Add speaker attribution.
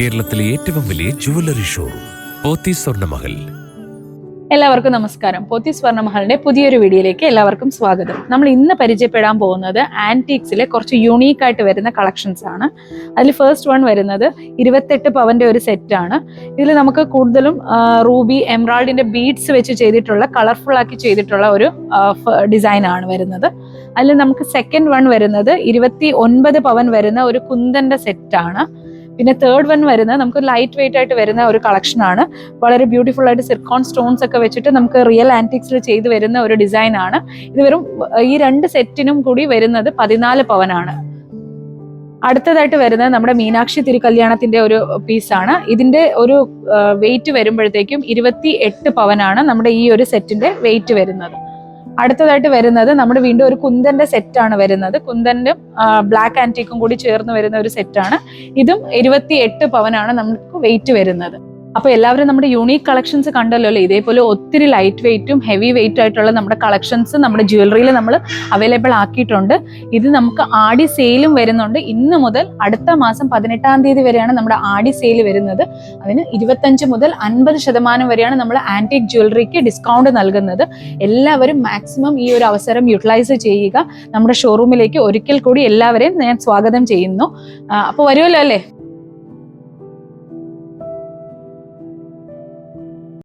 Speaker 1: കേരളത്തിലെ ഏറ്റവും വലിയ ജുവല്ലറി ഷോറൂം പോത്തി സ്വർണമഹൽ
Speaker 2: എല്ലാവർക്കും നമസ്കാരം. പോത്തി സ്വർണമഹലിന്റെ പുതിയൊരു വീഡിയോയിലേക്ക് എല്ലാവർക്കും സ്വാഗതം. നമ്മൾ ഇന്ന് പരിചയപ്പെടാൻ പോകുന്നത് ആന്റീക്സിലെ കുറച്ച് യുണീക്ക് ആയിട്ട് വരുന്ന കളക്ഷൻസ് ആണ്. അതിൽ ഫസ്റ്റ് വൺ വരുന്നത് ഇരുപത്തെട്ട് പവന്റെ ഒരു സെറ്റ് ആണ്. ഇതിൽ നമുക്ക് കൂടുതലും റൂബി എംറാൾഡിന്റെ ബീഡ്സ് വെച്ച് ചെയ്തിട്ടുള്ള കളർഫുൾ ആക്കി ചെയ്തിട്ടുള്ള ഒരു ഡിസൈൻ ആണ് വരുന്നത്. അതിൽ നമുക്ക് സെക്കൻഡ് വൺ വരുന്നത് ഇരുപത്തി ഒൻപത് പവൻ വരുന്ന ഒരു കുന്തന്റെ സെറ്റ് ആണ്. പിന്നെ തേർഡ് വൺ വരുന്നത് നമുക്ക് ലൈറ്റ് വെയിറ്റ് ആയിട്ട് വരുന്ന ഒരു കളക്ഷൻ ആണ്. വളരെ ബ്യൂട്ടിഫുൾ ആയിട്ട് സിർക്കോൺ സ്റ്റോൺസ് ഒക്കെ വെച്ചിട്ട് നമുക്ക് റിയൽ ആന്റിക്സിൽ ചെയ്ത് വരുന്ന ഒരു ഡിസൈൻ ആണ്. ഇത് വെറും ഈ രണ്ട് സെറ്റിനും കൂടി വരുന്നത് പതിനാല് പവനാണ് അടുത്തതായിട്ട് വരുന്നത് നമ്മുടെ മീനാക്ഷി തിരുക്കല്യാണത്തിന്റെ ഒരു പീസാണ് ഇതിന്റെ ഒരു വെയിറ്റ് വരുമ്പോഴത്തേക്കും ഇരുപത്തി എട്ട് പവനാണ് നമ്മുടെ ഈ ഒരു സെറ്റിന്റെ വെയിറ്റ് വരുന്നത്. അടുത്തതായിട്ട് വരുന്നത് നമ്മുടെ വീണ്ടും ഒരു കുന്തന്റെ സെറ്റാണ് വരുന്നത്. കുന്തന്റെ ബ്ലാക്ക് ആന്റിക്കും കൂടി ചേർന്ന് വരുന്ന ഒരു സെറ്റാണ് ഇതും ഇരുപത്തി എട്ട് പവനാണ് നമുക്ക് വെയിറ്റ് വരുന്നത്. അപ്പൊ എല്ലാവരും നമ്മുടെ യൂണീക് കളക്ഷൻസ് കണ്ടല്ലോ അല്ലേ ഇതേപോലെ ഒത്തിരി ലൈറ്റ് വെയിറ്റും ഹെവി വെയിറ്റ് ആയിട്ടുള്ള നമ്മുടെ കളക്ഷൻസ് നമ്മുടെ ജ്വല്ലറിയിൽ നമ്മൾ അവൈലബിൾ ആക്കിയിട്ടുണ്ട്. ഇത് നമുക്ക് ആടി സെയിലും വരുന്നുണ്ട്. ഇന്ന് മുതൽ അടുത്ത മാസം പതിനെട്ടാം തീയതി വരെയാണ് നമ്മുടെ ആടി സെയിൽ വരുന്നത്. അതിന് ഇരുപത്തഞ്ച് മുതൽ അൻപത് ശതമാനം വരെയാണ് നമ്മൾ ആന്റിക് ജ്വല്ലറിക്ക് ഡിസ്കൗണ്ട് നൽകുന്നത്. എല്ലാവരും മാക്സിമം ഈ ഒരു അവസരം യൂട്ടിലൈസ് ചെയ്യുക. നമ്മുടെ ഷോറൂമിലേക്ക് ഒരിക്കൽ കൂടി എല്ലാവരെയും ഞാൻ സ്വാഗതം ചെയ്യുന്നു. അപ്പോൾ വരുമല്ലോ അല്ലേ?